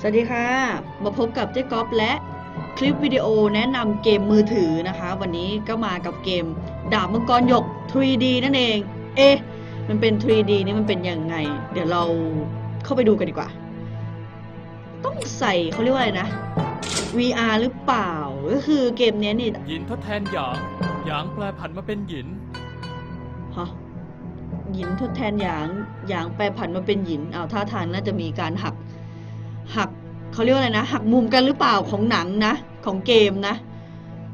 สวัสดีค่ะ มาพบกับเจ๊ก๊อฟและคลิปวิดีโอแนะนำเกมมือถือนะคะ วันนี้ก็มากับเกมดาบมังกรหยก 3D นั่นเอง เอ๊ะ มันเป็น 3D นี่มันเป็นยังไง เดี๋ยวเราเข้าไปดูกันดีกว่า ต้องใส่เขาเรียกว่าอะไรนะ VR หรือเปล่า ก็คือเกมเนี้ยนี่หยินทดแทนหยาง หยางแปลผันมาเป็นหยินฮะหยินทดแทนหยาง หยางแปรผันมาเป็นหยินเอาท่าทางน่าจะมีการหัก หักเขาเรียกว่าอะไรนะ หักมุมกันหรือเปล่าของหนังนะ ของเกมนะ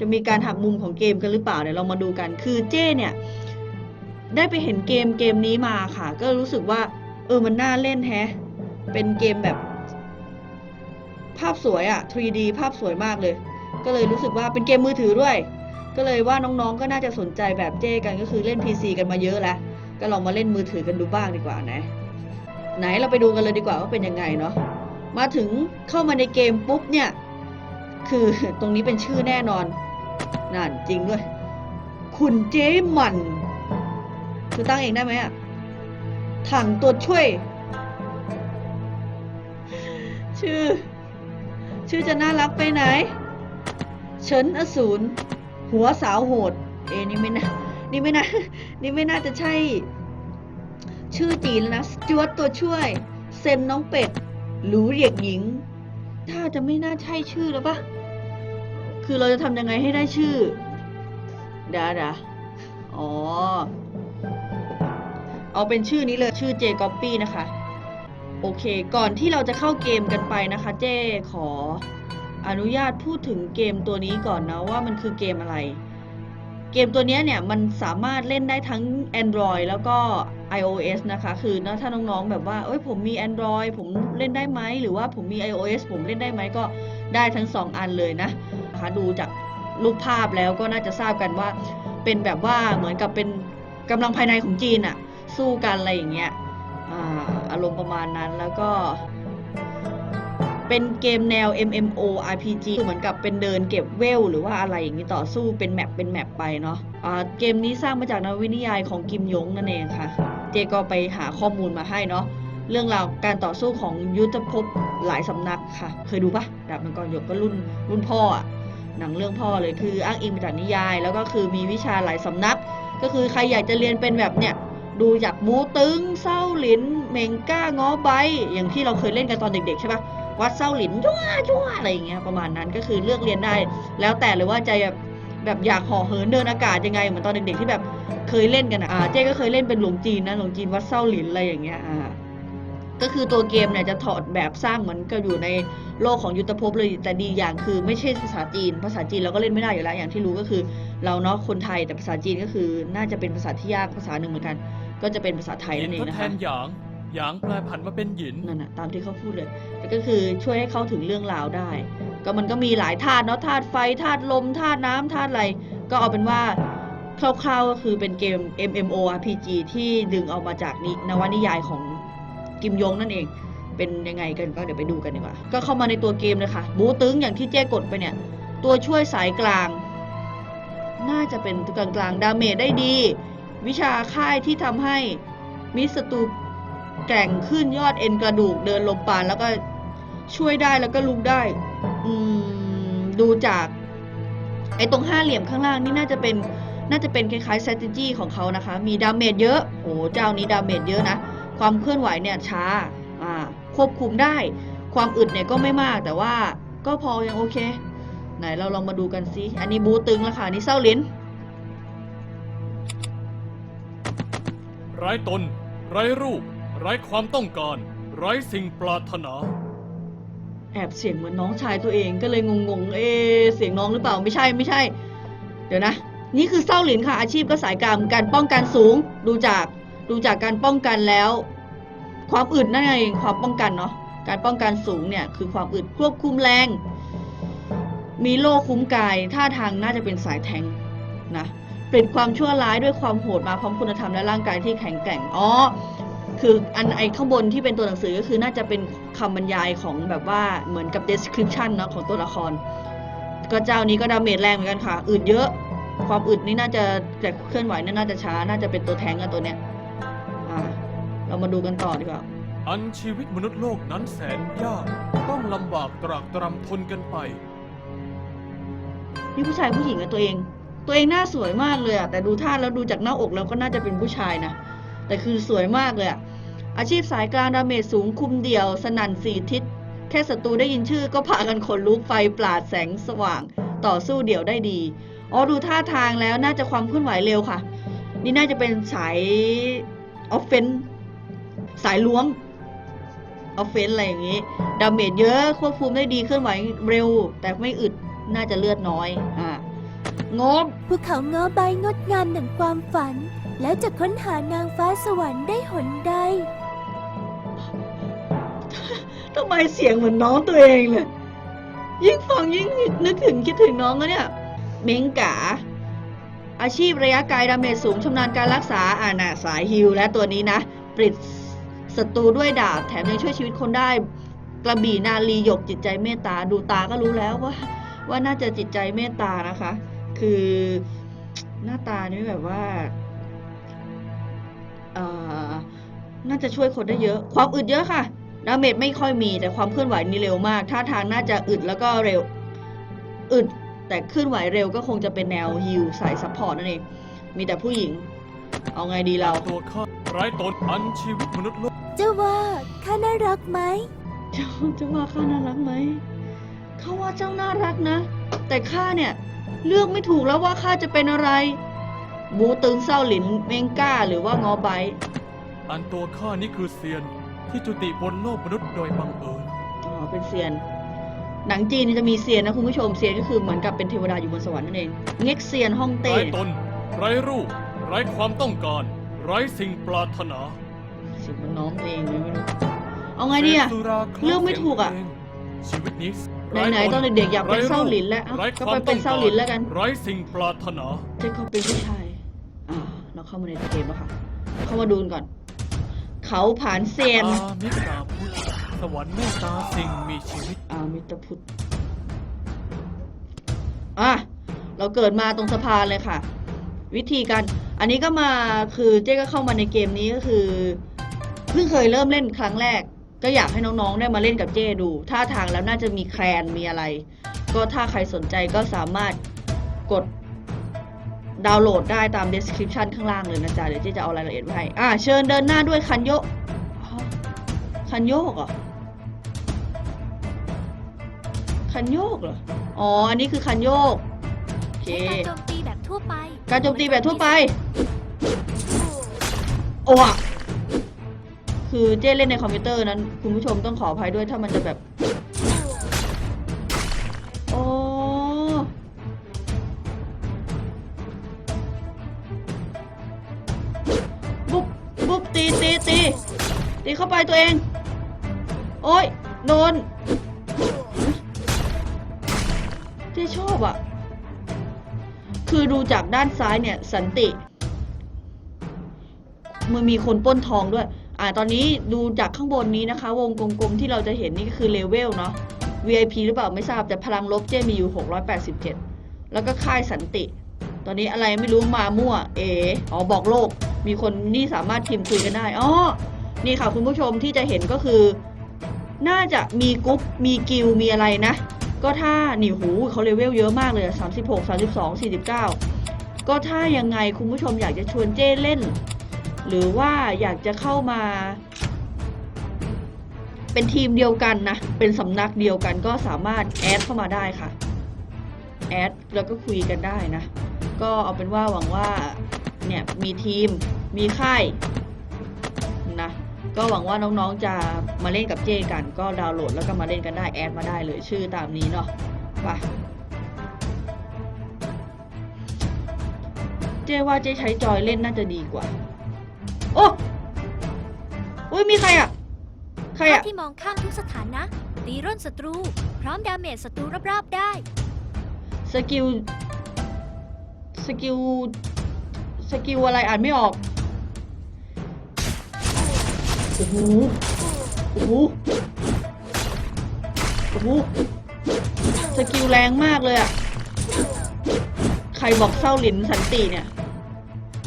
จะมีการหักมุมของเกมกันหรือเปล่าเดี๋ยวเรามาดูกัน คือเจ้เนี่ย ได้ไปเห็นเกมเกมนี้มาค่ะ ก็รู้สึกว่า เออมันน่าเล่นแฮะ เป็นเกมแบบ ภาพสวยอะ 3D ภาพสวยมากเลย ก็เลยรู้สึกว่าเป็นเกมมือถือด้วย ก็เลยว่าน้องๆก็น่าจะสนใจแบบเจ้กันก็คือเล่น PC กันมาเยอะแล้วก็ลองมาเล่นมือถือกันดูบ้างดีกว่านะ ไหนเราไปดูกันเลยดีกว่าว่าเป็นยังไงเนาะ มาถึงเข้ามาในเกมปุ๊บเนี่ย คือตรงนี้เป็นชื่อแน่นอนนั่นจริงด้วย คุณเจ๊มันคือตั้งเองได้ไหมอะถังตัวช่วย ชื่อ ชื่อจะน่ารักไปไหน เฉินอสูรหัวสาวโหด เอนี่ไม่น่านี่ไม่น่านี่ไม่น่าจะใช่ ชื่อจีนแล้วนะจวตตัวช่วย เซนน้องเป็ด หรูเรียกหญิง ถ้าจะไม่น่าใช่ชื่อแล้วปะคือเราจะทำยังไงให้ได้ชื่อดาดาอ๋อ เอาเป็นชื่อนี้เลยชื่อเจก๊อปปี้นะคะ โอเค ก่อนที่เราจะเข้าเกมกันไปนะคะ เจ้ขออนุญาตพูดถึงเกมตัวนี้ก่อนนะว่ามันคือเกมอะไร เกมตัวนี้เนี่ยมันสามารถเล่นได้ทั้ง Android แล้วก็ iOS นะคะ คือนะถ้าน้องๆ แบบว่า เอ้ย ผมมี Android ผมเล่นได้ไหม หรือว่าผมมี iOS ผมเล่นได้ไหม ก็ได้ทั้ง 2 อันเลยนะนะคะดูจากรูปภาพแล้วก็น่าจะทราบกันว่า เป็นแบบว่าเหมือนกับเป็นกำลังภายในของจีนอะสู้กันอะไรอย่างเงี้ยอาอารมณ์ประมาณนั้นแล้วก็เป็นเกมแนว MMO RPG คือเหมือนกับเป็นเดินเก็บเวล หรือว่าอะไรอย่างนี้ต่อสู้เป็นแมปเป็นแมปไปเนาะอ่าเกมนี้สร้างมาจากนวนิยายของกิมยงนั่นเองค่ะ เจก็ไปหาข้อมูลมาให้เนาะเรื่องราวการต่อสู้ของยุทธภพหลายสำนักค่ะ เคยดูปะดาบมังกรหยกก็รุ่นรุ่นพ่ออะหนังเรื่องพ่อเลยคืออ้างอิงมาจากนิยาย แล้วก็คือมีวิชาหลายสำนัก ก็คือใครอยากจะเรียนเป็นแบบเนี่ยดูจากบูตึงเศร้าหลินเมงก้าง้อใบ อย่างที่เราเคยเล่นกันตอนเด็กๆใช่ปะวัดเศร้าหลินยั่วยั่วอะไรอย่างเงี้ยประมาณนั้นก็คือเลือกเรียนได้ แล้วแต่เลยว่าจะแบบ แบบอยากห่อเหินเดินอากาศยังไงเหมือนตอนเด็กๆที่แบบเคยเล่นกันอะอ่าเจ๊ก็เคยเล่นเป็นหลวงจีนนะหลวงจีนวัดเศร้าหลินอะไรอย่างเงี้ยอ่าก็คือตัวเกมเนี่ยจะถอดแบบสร้างเหมือนกับอยู่ในโลกของยุทธภพเลยแต่ดีอย่างคือไม่ใช่ภาษาจีน ภาษาจีนเราก็เล่นไม่ได้อยู่แล้วอย่างที่รู้ก็คือ เราเนาะคนไทยแต่ภาษาจีนก็คือน่าจะเป็นภาษาที่ยากภาษาหนึ่งเหมือนกัน ก็จะเป็นภาษาไทยนั่นเองนะคะ หยางหยางแปลผันมาเป็นหยินนั่นน่ะตามที่เขาพูดเลยแต่ก็คือช่วยให้เข้าถึงเรื่องราวได้ ก็มันก็มีหลายธาตุเนาะธาตุไฟธาตุลมธาตุน้ำธาตุอะไร ก็เอาเป็นว่าคร่าวๆก็คือเป็นเกม MMORPG ที่ดึงเอามาจากนินวนิยายของกิมยงนั่นเอง เป็นยังไงกันก็เดี๋ยวไปดูกันดีกว่า ก็เข้ามาในตัวเกมเลยค่ะ บูตึงอย่างที่เจ๊กดไปเนี่ย ตัวช่วยสายกลาง น่าจะเป็นกลางกลางๆดาเมจได้ดี วิชาค่ายที่ทำให้มิสตู แกร่งขึ้นยอดเอ็นกระดูกเดินลมปานแล้วก็ช่วยได้แล้วก็ลุกได้ อืมดูจากไอ้ตรงห้าเหลี่ยมข้างล่างนี่น่าจะเป็นน่าจะเป็นคล้ายๆ strategy ของเขานะคะ มีดาเมจเยอะโอ้เจ้านี้ดาเมจเยอะนะ ความเคลื่อนไหวเนี่ยช้าอ่าควบคุมได้ ความอึดเนี่ยก็ไม่มากแต่ว่าก็พอยังโอเค ไหนเราลองมาดูกันซิอันนี้บูตึงแล้วค่ะนนี่เศร้าลิ้นไร้ตนไร้รูป ไร้ความต้องการ ไร้สิ่งปรารถนา แอบเสียงเหมือนน้องชายตัวเองก็เลยงงๆ เอะเสียงน้องหรือเปล่าไม่ใช่ไม่ใช่ เดี๋ยวนะ นี่คือเศร้าหลินค่ะ อาชีพก็สายกรรมการป้องกันสูง ดูจากดูจากการป้องกันแล้ว ความอึดนั่นเองความป้องกันเนาะการป้องกันสูงเนี่ยคือความอึดควบคุมแรง มีโล่คุ้มกายท่าทางน่าจะเป็นสายแทงนะเปลี่ยนความชั่วร้ายด้วยความโหดมาพร้อมคุณธรรมและร่างกายที่แข็งแกร่งอ๋อ คืออันไอข้างบนที่เป็นตัวหนังสือก็คือน่าจะเป็นคำบรรยายของแบบว่าเหมือนกับ description เนอะของตัวละคร ก็เจ้านี้ก็ดาเมจแรงเหมือนกันค่ะอึดเยอะ ความอึดนี่น่าจะแต่เคลื่อนไหวเนี่ยน่าจะช้า น่าจะเป็นตัวแทงก์อะตัวเนี้ยอ่าเรามาดูกันต่อดีกว่าอันชีวิตมนุษย์โลกนั้นแสนยาก ต้องลำบากตรากตรำทนกันไป นี่ผู้ชายผู้หญิงอะตัวเอง ตัวเองหน้าสวยมากเลยอะแต่ดูท่าแล้วดูจากหน้าอกแล้วก็น่าจะเป็นผู้ชายนะ แต่คือสวยมากเลยอะ อาชีพสายกลางดาเมจสูงคุมเดี่ยว สนั่นสี่ทิศ แค่ศัตรูได้ยินชื่อก็พากันขนลุกไฟปราดแสงสว่าง ต่อสู้เดี่ยวได้ดีอ๋อดูท่าทางแล้วน่าจะความเคลื่อนไหวเร็วค่ะ นี่น่าจะเป็นสายออฟเฟนสายล้วงออฟเฟนอะไรอย่างนี้ดาเมจเยอะควบคุมได้ดีเคลื่อนไหวเร็ว แต่ไม่อึดน่าจะเลือดน้อยอ่างบภูเขาง้อใบงดงามดั่งความฝัน แล้วจะค้นหานางฟ้าสวรรค์ได้หนใด ทำไมเสียงเหมือนน้องตัวเองเลยยิ่งฟังยิ่งนึกถึงคิดถึงน้องก็เนี่ย เม้งกาอาชีพระยะไกลดาเมจสูงชำนาญการรักษาอาน่ะสายฮิลและตัวนี้นะปริดศัตรูด้วยดาบแถมยังช่วยชีวิตคนได้ กระบี่นาลีหยกจิตใจเมตตาดูตาก็รู้แล้วว่า ว่าน่าจะจิตใจเมตตานะคะ คือหน้าตานี่แบบว่าเอ่อน่าจะช่วยคนได้เยอะ ความอึดเยอะค่ะ ดาเมจไม่ค่อยมีแต่ความเคลื่อนไหวนี่เร็วมากท่าทางน่าจะอึดแล้วก็เร็วอึดแต่เคลื่อนไหวเร็วก็คงจะเป็นแนวฮิลสายซัพพอร์ตนั่นเอง มีแต่ผู้หญิง เอาไงดีเรา ตัวข้าไร้ตนอันชีวิตมนุษย์โลกเจ้าว่าข้าน่ารักไหม เจ้าจะว่าข้าน่ารักไหมเขาว่าเจ้าน่ารักนะ แต่ข้าเนี่ย เลือกไม่ถูกแล้วว่าข้าจะเป็นอะไร บูตึงเศร้าหลินเมงก้าหรือว่างอไบท์อันตัวข้านี่คือเซียน ที่จุติบนโลกมนุษย์โดยบังเอิญอ๋อเป็นเซียน หนังจีนจะมีเซียนนะคุณผู้ชมเซียนก็คือเหมือนกับเป็นเทวดาอยู่บนสวรรค์นั่นเองเง็กเซียนฮ่องเต้ ไร้ตน ไร้รูป ไร้ความต้องการ ไร้สิ่งปรารถนาสิบมันน้องตัวเองเลยไม่รู้ เอาไงดีอะ เสพสุราคลาเลือกไม่ถูกอะ เสียงเพลงชีวิตนี้ไหนๆตอนเด็กๆอยากเป็นเศร้าหลินแล้วเอ้าไร้ก็ควาไปมเป็ต้อนงเศร้าการหลินแล้วกันไร้สิ่งปรารถนา เจ๊เขาเป็นผู้ชาย อ่า เราเข้ามาในเกมแล้วค่ะ เข้ามาดูกันก่อน เขาผ่านเซียนอามิตาพุทธสวรรค์เมตตาสิ่งมีชีวิตอามิตรพุทธอะเราเกิดมาตรงสะพานเลยค่ะ วิธีการอันนี้ก็มาคือเจ๊ก็เข้ามาในเกมนี้ก็คือเพิ่งเคยเริ่มเล่นครั้งแรก ก็อยากให้น้องๆได้มาเล่นกับเจ้ดูท่าทางแล้วน่าจะมีแคลนมีอะไร ก็ถ้าใครสนใจก็สามารถกด ดาวน์โหลดได้ตาม description ข้างล่างเลยนะจ๊ะ เดี๋ยวเจ๊จะเอารายละเอียดไว้ให้ อะเชิญเดินหน้าด้วยคันโยก คันโยกเหรอ คันโยกเหรอ อ๋อ อันนี้คือคันโยก โอเค การโจมตีแบบทั่วไป การโจมตีแบบทั่วไป โอ้อะคือเจ้เล่นในคอมพิวเตอร์นั้น คุณผู้ชมต้องขออภัยด้วยถ้ามันจะแบบ เข้าไปตัวเอง โอ้ยโดนเจ๊ชอบอะ คือดูจากด้านซ้ายเนี่ยสันติ มันมีคนป้นทองด้วย อ่าตอนนี้ดูจากข้างบนนี้นะคะ วงกลมๆที่เราจะเห็นนี่ก็คือเลเวลเนาะ VIP หรือเปล่าไม่ทราบแต่พลังลบเจ้มีอยู่ 687 แล้วก็ค่ายสันติ ตอนนี้อะไรไม่รู้มามั่ว เออ๋อบอกโลก มีคนนี่สามารถพิมพ์คุยกันได้ อ๋อ นี่ค่ะคุณผู้ชมที่จะเห็นก็คือ น่าจะมีกรุ๊ปมีกิลมีอะไรนะ ก็ถ้านี่หูเขาเลเวลเยอะมากเลยอะ36 32 49 ก็ถ้ายังไงคุณผู้ชมอยากจะชวนเจ้เล่น หรือว่าอยากจะเข้ามา เป็นทีมเดียวกันนะ เป็นสำนักเดียวกันก็สามารถแอดเข้ามาได้ค่ะแอดแล้วก็คุยกันได้นะ ก็เอาเป็นว่าหวังว่าเนี่ยมีทีมมีค่าย ก็หวังว่าน้องๆจะมาเล่นกับเจกัน ก็ดาวน์โหลดแล้วก็มาเล่นกันได้แอดมาได้เลยชื่อตามนี้เนาะไปเจว่าเจใช้จอยเล่นน่าจะดีกว่า โอ้อุ้ยมีใครอะ ใครอะ ที่มองข้ามทุกสถานะ ตีร่นศัตรู พร้อมดาเมจศัตรูรอบๆได้ สกิล สกิล สกิลอะไรอ่านไม่ออก โอ้โหโอ้โหโอ้โหสกิลแรงมากเลยอะใครบอกเศร้าหลินสันติเนี่ย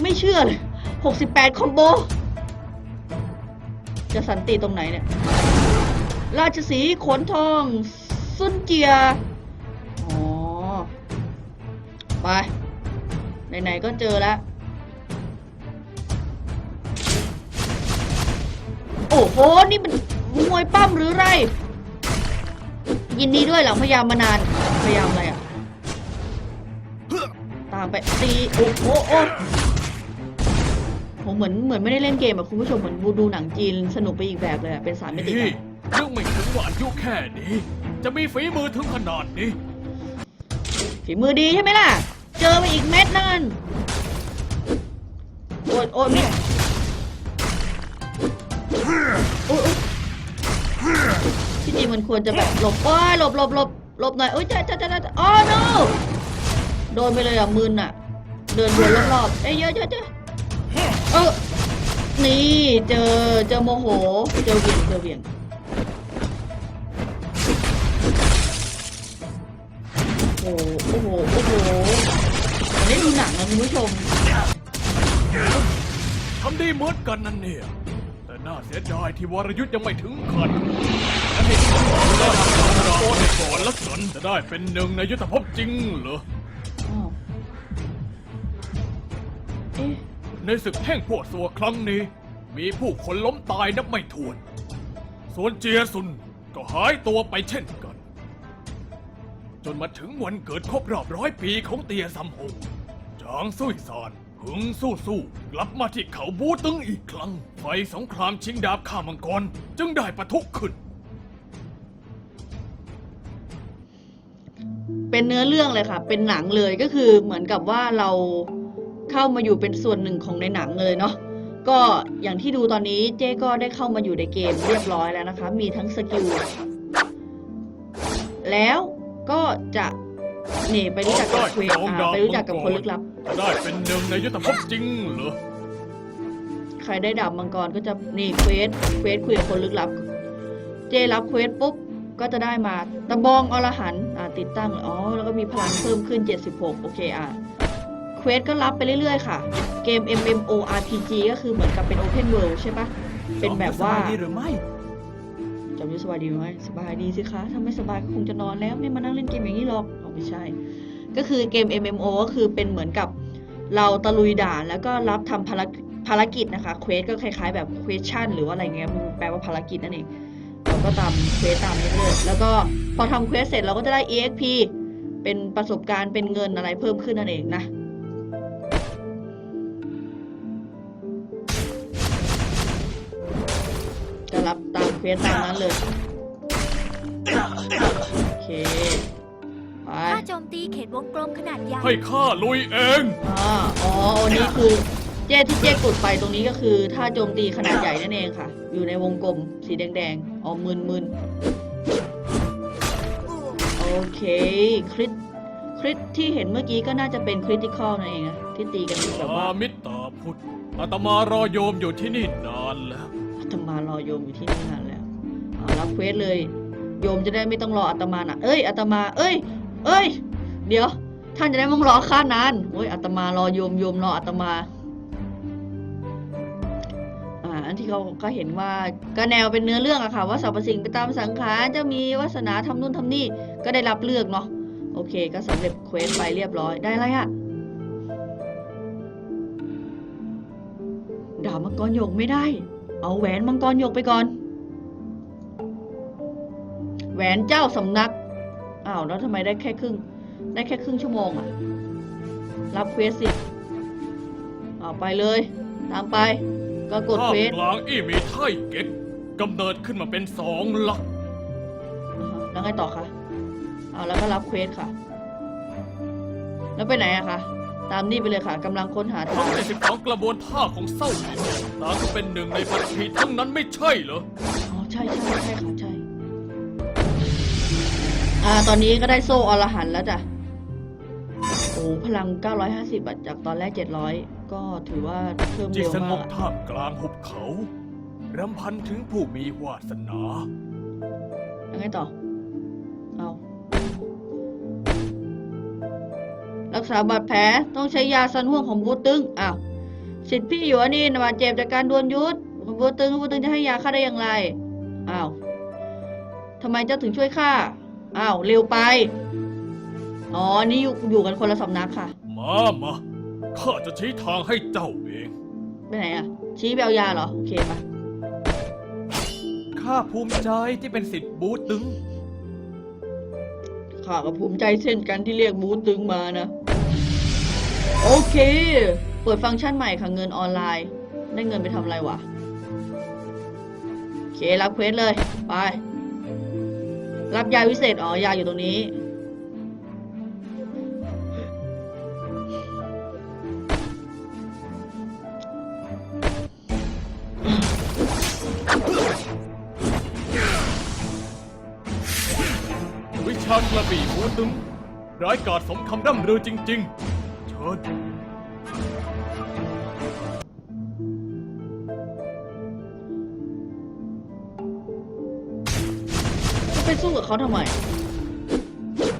ไม่เชื่อเลย68คอมโบ จะสันติตรงไหนเนี่ย ราชสีห์ขนทองซุนเจียอ๋อ ไป ไหน ๆ ก็เจอแล้ว อ้โห นี่มันมวยปั้มหรือไร ยินดีด้วยหลังพยายามมานาน พยายามอะไรอะ ตามไปตีโอ้โหโอ้ผมเหมือนเหมือนไม่ได้เล่นเกมอะคุณผู้ชมเหมือนดูหนังจีนสนุกไปอีกแบบเลยอะเป็นสามมิตินี่อะนึกไม่ถึงว่าอายุแค่นี้ จะมีฝีมือถึงขนาดนี้ฝีมือดีใช่ไหมล่ะ เจอไปอีกเม็ดนั่นโอ้ยโอ้ยมิ ที่มันควรจะแบบหลบโอ้ยหลบหลบหลบหลบหน่อยโอ้ยจ้าจ้าจ้าจ้าอ๋อ no โดนไปเลยอะมึนอะ เดินวนรอบๆเอ้ยเยอะเยอะเยอะเออนี่เจอเจอโมโหเจอเวียงเจอเวียงโอ้โหโอ้โหโอ้โหอันนี้ดูหนังนะคุณผู้ชมทำดีเหมือนกันนั่นเนี่ย แต่น่าเสียดายที่วรยุทธ์ยังไม่ถึงขัน ที่บอกได้ทำกาโอนให้ก่อนละกันจะได้เป็นหนึ่งในยุทธภพจริงเหรอ อ้าวเอ๊ะ ในศึกแห่งพวกสัวครั้งนี้ มีผู้คนล้มตายนับไม่ถ้วน ส่วนเจียซุนก็หายตัวไปเช่นกัน จนมาถึงวันเกิดครบรอบร้อยปีของเตียซัมหงจางซุยซานหึงสู้สู้ๆกลับมาที่เขาบูตึงอีกครั้งไฟสงครามชิงดาบข้ามังกร จึงได้ปะทุขึ้น เป็นเนื้อเรื่องเลยค่ะ เป็นหนังเลยก็คือเหมือนกับว่าเราเข้ามาอยู่เป็นส่วนหนึ่งของในหนังเลยเนาะก็อย่างที่ดูตอนนี้เจ๊ก็ได้เข้ามาอยู่ในเกมเรียบร้อยแล้วนะคะ มีทั้งสกิลแล้วก็จะนี่ไปรู้จักกับเควสอ่าไปรู้จักกับคนลึกลับจะได้เป็นหนึ่งในยุทธภพจริงเหรอใครได้ดาบมังกรก็จะนี่เควสเควสคุยกับคนลึกลับ เจรับเควสปุ๊บก็จะได้มาตะบองอรหัน ต์อ่าติดตั้ง อ๋อ แล้วก็มีพลังเพิ่มขึ้น 76 โอเคอะ เควสก็รับไปเรื่อยๆ ค่ะ เกม MMORPG ก็คือเหมือนกับเป็น Open World ใช่ปะเป็นแบบว่าสยดีหรือไม่จอมยุทธสบายดีไหมสบายดีสิคะถ้าไม่สบายก็คงจะนอนแล้วไม่มานั่งเล่นเกมอย่างนี้หรอกเอาไม่ใช่ ก็คือเกม MMO ก็คือเป็นเหมือนกับเราตะลุยด่านแล้วก็รับทำภารกิจภารกิจนะคะเควสก็คล้ายๆแบบ question หรือว่าอะไรเงี้ยมันแปลว่าภารกิจนั่นเองเราก็ตามเควสตามเรื่อยๆแล้วก็ พอทำเควสเสร็จเราก็จะได้ EXP เป็นประสบการณ์เป็นเงินอะไรเพิ่มขึ้นนั่นเองนะก็รับตามเควสตามนั้นเลยโอเคไปถ้าโจมตีเขตวงกลมขนาดใหญ่ให้ข้าลุยเองอ่าอ๋ออันนี้คือเจ้ที่เจ้กดไปตรงนี้ก็คือ ถ้าโจมตีขนาดใหญ่นั่นเองค่ะ อยู่ในวงกลมสีแดงๆอ๋อมึนมึนโอ เคคริตคริตที่เห็นเมื่อกี้ก็น่าจะเป็นคริติคอลนั่นเองอะที่ตีกันแบบว่าอามิตตาพุทธอาตมารอโยมอยู่ที่นี่นานแล้วอาตมารอโยมอยู่ที่นี่นานแล้วเอารับเควสเลย โยมจะได้ไม่ต้องรออาตมานะเอ้ยอาตมา เอ้ย เอ้ย เดี๋ยว ท่านจะได้ไม่ต้องรอข้านานโอ้ยอาตมารอโยมโยมรออาตมาอ่าอัน ที่เขาก็เห็นว่าก็แนวเป็นเนื้อเรื่องอะค่ะ ว่าสรรพสิ่งไปตามสังขารจะมีวาสนาทำนู่นทำนี่ก็ได้รับเลือกเนาะโอเค ก็สำเร็จเควสไปเรียบร้อยได้อะไรอะดาบมังกรหยกไม่ได้ เอาแหวนมังกรหยกไปก่อน แหวนเจ้าสำนักอ้าวแล้วทำไมได้แค่ครึ่ง ได้แค่ครึ่งชั่วโมงอะรับเควสสิเอาไปเลย ตามไป ก็กดภาคเควสกลางอี้มีไทเก็ตกำเนิดขึ้นมาเป็นสองหลักอ่าฮะแล้วไงต่อคะเอาแล้วก็รับเควสค่ะ แล้วไปไหนอะคะ ตามนี่ไปเลยค่ะกำลังค้นหาทั้ทางง72กระบวนท่าของเศร้าหลินต่างก็เป็นหนึ่งในปัจจัยทั้งนั้นไม่ใช่เหรอ อ๋อใช่ใช่ใช่ค่ะใช่ อ่า ตอนนี้ก็ได้โซ่อรหันต์แล้วจ้ะ โอ้พลัง 950บาทจากตอนแรก 700 ก็ถือว่าเพิ่มจิตเร็วสงมากบอะท่ามกลางหุบเขารำพันถึงผู้มีวาสนาแล้วไงต่อ เอา รักษาบาดแผลต้องใช้ยาซันห่วงของบูตึงอ้าวสิทธิ์พี่อยู่อันนี้บาดเจ็บจากการโดนยุทธโอ้คุณบูตึงคุณบูตึงจะให้ยาข้าได้อย่างไรอ้าวทำไมเจ้าถึงช่วยข้าอ้าวเร็วไป อ๋อ นี่อยู่อยู่กันคนละสำนักค่ะ มา มา ข้าจะชี้ทางให้เจ้าเอง ไปไหนอะชี้ไปเอายาเหรอ โอเคมาข้าภูมิใจที่เป็นสิทธิ์บูตึง ข้าก็ภูมิใจเช่นกันที่เรียกบูตึงมานะ โอเค เปิดฟังก์ชันใหม่ค่ะเงินออนไลน์ ได้เงินไปทำอะไรวะ โอเครับเควสเลย ไป รับยาวิเศษ อ๋อ ยาอยู่ตรงนี้ วิชากระบี่บูตึงร้ายกาจสมคำร่ำรือจริง ๆ เชิญจะไปสู้กับเขาทำไม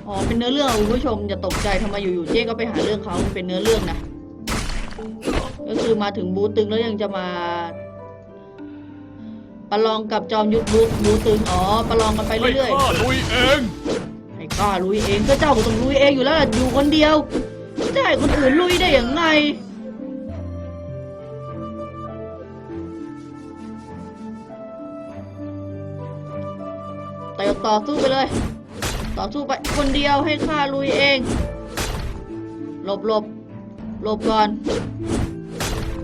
อ๋อ เป็นเนื้อเรื่องคุณผู้ชมอย่าตกใจทำไมอยู่ๆเจ๊ก็ไปหาเรื่องเขามันเป็นเนื้อเรื่องนะ ก็คือมาถึงบูตึงแล้วยังจะมาประลองกับจอมยุทธบูบูตึง อ๋อ ประลองกันไปให้เรื่อยข้าลุยเองๆให้ ข้าลุยเองก็เจ้าก็ต้องลุยเองอยู่แล้วอยู่คนเดียวจะให้คนอื่นลุยได้อย่างไงแต่ต่อสู้ไปเลย ต่อสู้ไปคนเดียวให้ข้าลุยเอง หลบหลบหลบก่อน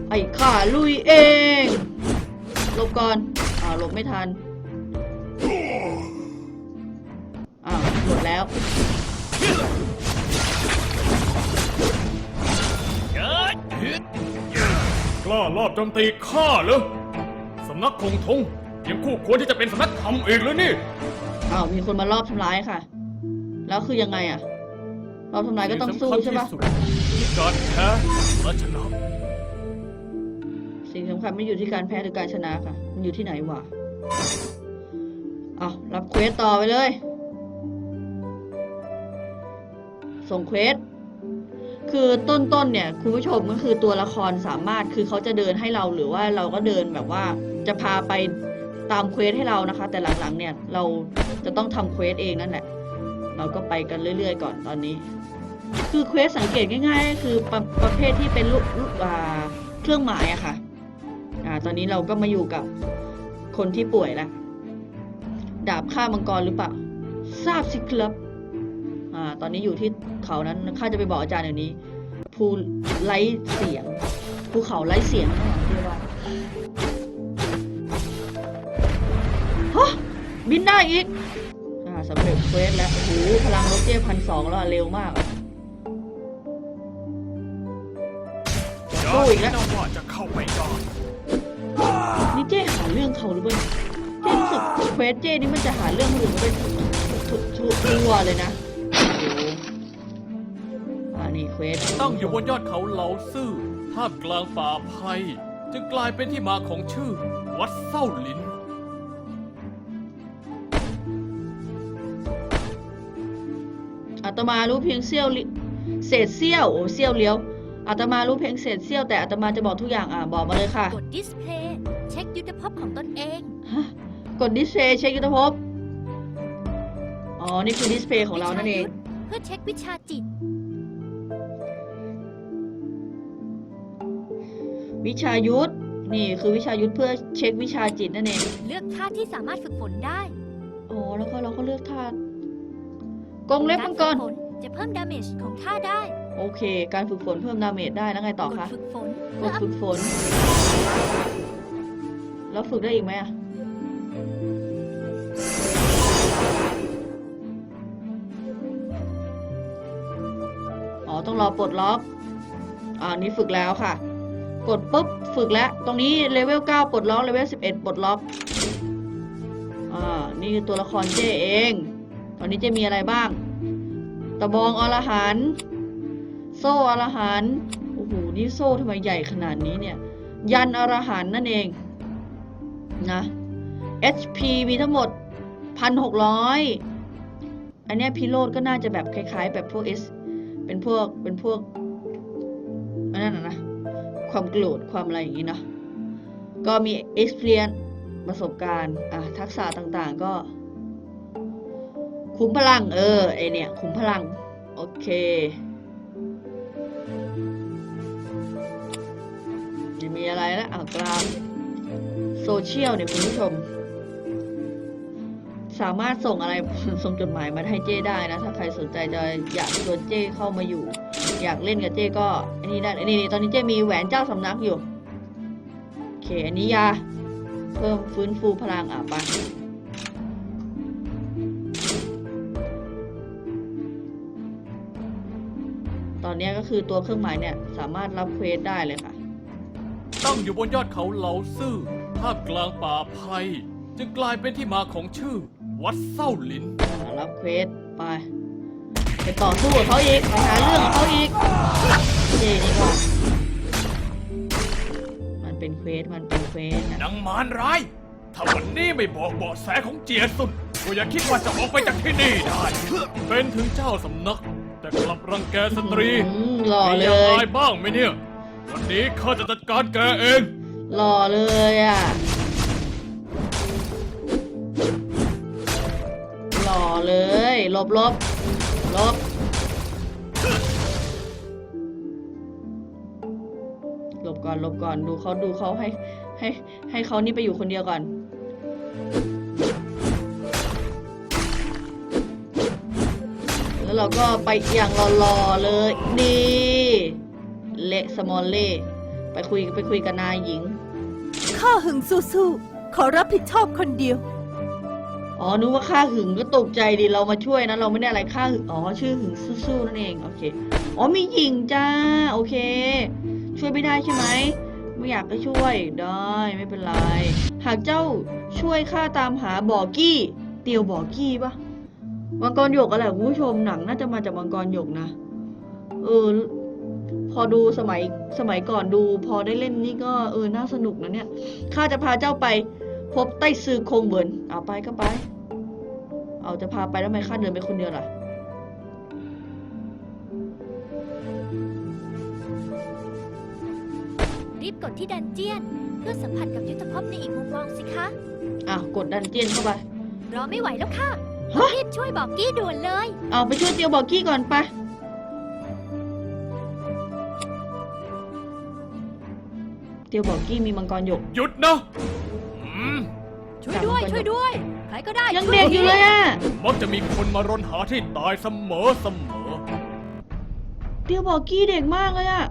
ให้ข้าลุยเอง หลบก่อนอ่าหลบไม่ทัน หมดแล้วกล้าลอบโจมตีข้าเหรอสำนักคงทงยังคู่ควรที่จะเป็นสำนักธรรมเองเลยนี่อ้าวมีคนมารอบทำร้ายค่ะ แล้วคือยังไงอะรอบทำร้ายก็ต้องสู้ใช่ปะสิ่งสำคัญที่สุดคือการแพ้และชนะสิ่งสำคัญไม่อยู่ที่การแพ้หรือการชนะค่ะ มันอยู่ที่ไหนวะอ้าวรับเควสต่อไปเลย ส่งเควสคือต้นๆเนี่ยคุณผู้ชมก็คือตัวละครสามารถคือเขาจะเดินให้เราหรือว่าเราก็เดินแบบว่าจะพาไปตามเควสให้เรานะคะ แต่หลังๆเนี่ยเราจะต้องทำเควสเองนั่นแหละ เราก็ไปกันเรื่อยๆ ก่อนตอนนี้ คือเควสสังเกตง่ายๆก็คือประประเภทที่เป็นลูกลูกอ่าเครื่องหมายอะค่ะอ่าตอนนี้เราก็มาอยู่กับคนที่ป่วยแล้วดาบฆ่ามังกรหรือเปล่าทราบสิครับาตอนนี้อยู่ที่เขานั้นข้าจะไปบอกอาจารย์เดี๋ยวนี้ภูไร้เสียงภูเขาไร้เสียงนั่นแหละเรียกว่าฮะบินได้อีกอ่าสำเร็จเควสแล้วโอ้โหพลังลบเจ้พันสองแล้วเร็วมากสู้อีกแล้วคิดนะว่าจะเข้าไปได้นี่เจ้หาเรื่องเขาหรือเปล่าเจ้รู้สึกเควสเจ้นี่มันจะหาเรื่องคนอื่นไปทุกทุกทัวเลยนะ วสตั้งอยู่บนยอดเขาเหลาซื่อท่ามกลางป่าไผ่จึงกลายเป็นที่มาของชื่อ วัดเส้าหลิน อาตมารู้เพียงเสี้ยวลิเศษเสี้ยวโอ้เสี้ยวเลี้ยวอาตมารู้เพียงเศษเสี้ยวแต่อาตมาจะบอกทุกอย่างอะบอกมาเลยค่ะ กดดิสเพลย์เช็คยุทธภพของตนเองฮะกดดิสเพย์เช็คยุทธภพ อ๋อ นี่คือดิสเพย์ของเรานั่นเอง เพื่อเช็ควิชาจิต วิชายุทธนี่คือวิชายุทธเพื่อเช็ควิชาจิตนั่นเองเลือกท่าที่สามารถฝึกฝนได้อ๋อแล้วก็เราก็เลือกท่ากงเล็บมังกรฝึฝนจะเพิ่มดาเมจของท่าได้ โอเค การฝึกฝนเพิ่มดาเมจได้แล้วไงต่อกดคะฝึกฝนกเพื่อดอัพฝึกฝน แล้วฝึกได้อีกไหมอะอ๋อต้องรอปลดล็อกอ่านี่ฝึกแล้วค่ะ กดปุ๊บฝึกแล้ว ตรงนี้เลเวล9ปลดล็อกเลเวล11ปลดล็อกอ่านี่คือตัวละครเจ้เอง ตอนนี้เจะมีอะไรบ้าง ตะบองอรหันโซ่อรหันโอ้โหนี่โซ่ทำไมใหญ่ขนาดนี้เนี่ย ยันอรหันนั่นเองนะ HP มีทั้งหมด 1,600 อันนี้พิโรดก็น่าจะแบบคล้ายๆ แบบพวก S เป็นพวกเป็นพวกอันนั้นนะ ความโกรธความอะไรอย่างงี้เนอะก็มี experience ประสบการณ์อะทักษะต่างๆ ก็ คุ้มพลัง เออไอเนี่ย คุ้มพลัง โอเคจะมีอะไรแล้วอะกลางโซเชียลเนี่ยคุณผู้ชม สามารถส่งอะไรส่งจดหมายมาให้เจ้ได้นะ ถ้าใครสนใจจะอยากชวนเจ้เข้ามาอยู่ อยากเล่นกับเจ้ก็อันนี้ได้อันนี้ตอนนี้เจ้มีแหวนเจ้าสำนักอยู่โอเคอันนี้ยาเพิ่มฟื้นฟูพลังอะไปตอนเนี้ยก็คือตัวเครื่องหมายเนี่ยสามารถรับเควสได้เลยค่ะ ตั้งอยู่บนยอดเขาเหลาซื่อท่ามกลางป่าไผ่จึงกลายเป็นที่มาของชื่อ วัดเส้าหลินอ่ารับเควสไป ไปต่อสู้กับเขาอีกไปหาเรื่องกับเขาอีกเจนี่ก่อนมันเป็นเควสมันเป็นเควสนะนางมารร้าย ถ้าวันนี้ไม่บอกเบาะแสของเจียสุนก็อย่าคิดว่าจะออกไปจากที่นี่ได้ เป็นถึงเจ้าสำนัก แต่กลับรังแกสตรีอืมหล่อมีเลอย่างยอายบ้างไหมเนี่ย วันนี้ข้าจะจัดการแกเอง หล่อเลยอะหล่อเลยหลบหลบห ลบหลบก่อนหลบก่อนดูเขาดูเขาให้ให้ให้เขานี่ไปอยู่คนเดียวก่อน แล้วเราก็ไปอย่างรอๆเลยนี่เละสมอลเล่ไปคุยไปคุยกับนายหญิง ข้าหึงสู้ๆขอรับผิดชอบคนเดียว อ๋อ นึกว่าค่าหึงก็ตกใจดิ เรามาช่วยนะ เราไม่ได้อะไรค่าหึงอ๋อ ชื่อหึงสู้ๆนั่นเอง โอเค อ๋อ มีหญิงจ้า โอเค ช่วยไม่ได้ใช่ไหม ไม่อยากก็ช่วย ได้ ไม่เป็นไร หากเจ้าช่วยข้าตามหาบอกกี้ เตียวบอกกี้ปะมังกรหยกอะไรคุณผู้ชมหนังน่าจะมาจากมังกรหยกนะ เออ พอดูสมัยสมัยก่อนดู พอได้เล่นนี่ก็เออ น่าสนุกนะเนี่ย ข้าจะพาเจ้าไป พบใต้ซือคงเหวินเอาไปก็ไป เอาจะพาไปแล้วทำไมข้าเดินไปคนเดียวล่ะรีบกดที่ดันเจียน เพื่อสัมผัสกับยุทธภพในอีกมุมมองสิคะอะกดดันเจียนเข้าไป รอไม่ไหวแล้วค่ะฮะ รีบช่วยบอกกี้ด่วนเลย เอาไปช่วยเตียวบอกกี้ก่อนไป เตียวบอกกี้มีมังกรหยกหยุดนะอืม ช่วยด้วยจับมันไปช่วยด้วย ใครก็ได้ยังช่วเด็กอยู่เลยอะมักจะมีคนมารนหาที่ตายเสมอเสมอเตียวบอกกี้เด็กมากเลยอะ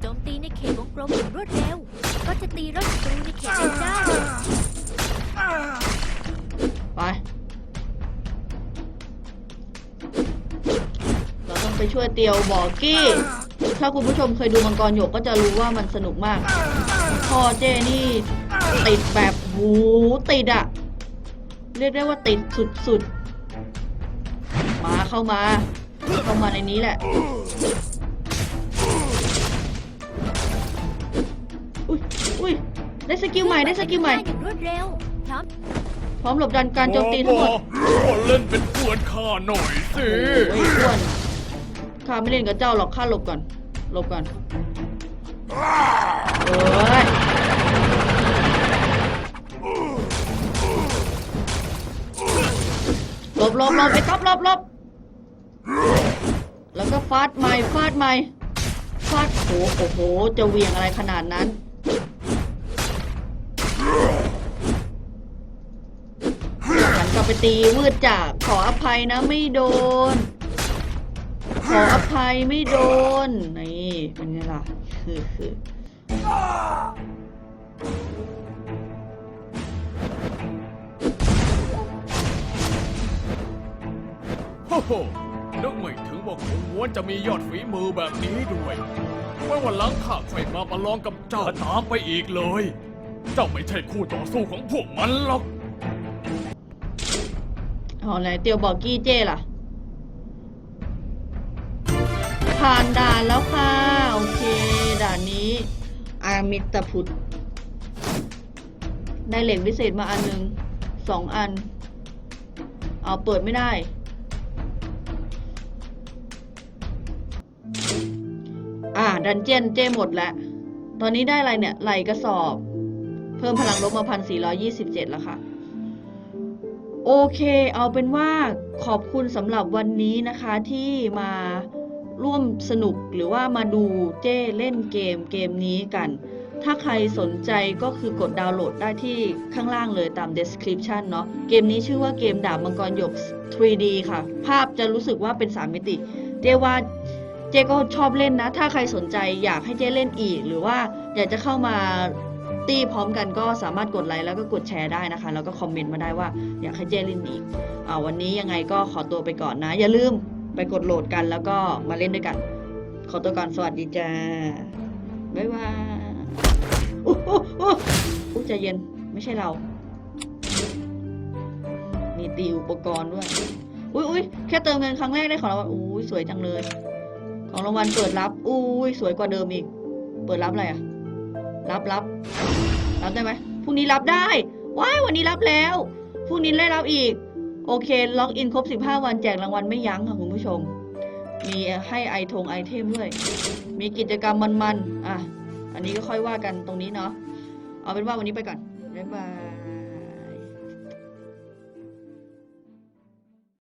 โจมตีในเขตวงกลมอย่างรวดเร็ว ก็จะตีรถศัตรูในเขตนั้นได้ไป เราต้องไปช่วยเตียวบอกกี้ ถ้าคุณผู้ชมเคยดูมังกรหยกก็จะรู้ว่ามันสนุกมาก พ่อเจนี่ ติดแบบหูติดอะเรียกได้ว่าติดสุดๆ มาเข้ามา เข้ามาในนี้แหละ อุ้ยอุ้ยได้สกิลใหม่ได้สกิลใหม่ อย่างรวดเร็วพร้อมพร้อมหลบดันการโจมตีทั้งหมดก็เล่นเป็นเพื่อนข้าหน่อยสิ โอ้ยอ้วนข้าไม่เล่นกับเจ้าหรอกข้าหลบก่อน หลบก่อนโอ้ยหลบหลบหลบไอ้ก๊อฟหลบหลบแล้วก็ฟาดใหม่ฟาดใหม่ฟาดโอ้โหโอ้โห จะเวียงอะไรขนาดนั้น ฉันก็ไปตีวืดจากขออภัยนะไม่โดน ขออภัยไม่โดน นี่เป็นไงล่ะคือคือ โอ้โหนึกไม่ถึงว่าคงวนจะมียอดฝีมือแบบนี้ด้วย ไว้วันหลังข้าค่อยมาประลองกับเจ้าตามไปอีกเลย เจ้าไม่ใช่คู่ต่อสู้ของพวกมันหรอก เอาไหนเตียวบอกกี้เจ้ล่ะ ผ่านด่านแล้วค่ะ โอเค ด่านนี้ อามิตรพุทธได้เหล็กวิเศษมาอันหนึ่งสองอัน เอาเปิดไม่ได้ อ่า ดันเจียนเจ้หมดแล้ว ตอนนี้ได้อะไรเนี่ย ไหลกระสอบ เพิ่มพลังลบมาพันสี่ร้อยี่สิบเจ็ดแล้วค่ะ โอเค เอาเป็นว่าขอบคุณสำหรับวันนี้นะคะที่มา ร่วมสนุกหรือว่ามาดูเจ้เล่นเกมเกมนี้กัน ถ้าใครสนใจก็คือกดดาวน์โหลดได้ที่ข้างล่างเลยตาม description เนาะเกมนี้ชื่อว่าเกมดาบมังกรหยก 3D ค่ะ ภาพจะรู้สึกว่าเป็น 3 มิติ เจ๊ว่าเจ๊ก็ชอบเล่นนะ ถ้าใครสนใจอยากให้เจ๊เล่นอีก หรือว่าอยากจะเข้ามาตีพร้อมกันก็สามารถกดไลค์แล้วก็กดแชร์ได้นะคะ แล้วก็คอมเมนต์มาได้ว่าอยากให้เจ๊เล่นอีกอวันนี้ยังไงก็ขอตัวไปก่อนนะ อย่าลืม ไปกดโหลดกันแล้วก็มาเล่นด้วยกัน ขอตัวก่อนสวัสดีจ้า บ๊ายบายอู้หูอู้อู้ใจเย็นไม่ใช่เรา มีตีอุปกรณ์ด้วย อุ้ยอุ้ยแค่เติมเงินครั้งแรกได้ของรางวัลอุ้ยสวยจังเลย ของรางวัลเปิดรับอุ้ยสวยกว่าเดิมอีก เปิดรับอะไรอะรับรับรับได้ไหมพรุ่งนี้รับได้ ว้ายวันนี้รับแล้วพรุ่งนี้ได้รับอีก โอเค ล็อกอินครบ 15 วันแจกรางวัลไม่ยั้งค่ะคุณผู้ชม มีให้ไอทงไอเทมด้วย มีกิจกรรมมันๆ อะ อันนี้ก็ค่อยว่ากันตรงนี้เนาะ เอาเป็นว่าวันนี้ไปก่อน บ๊ายบาย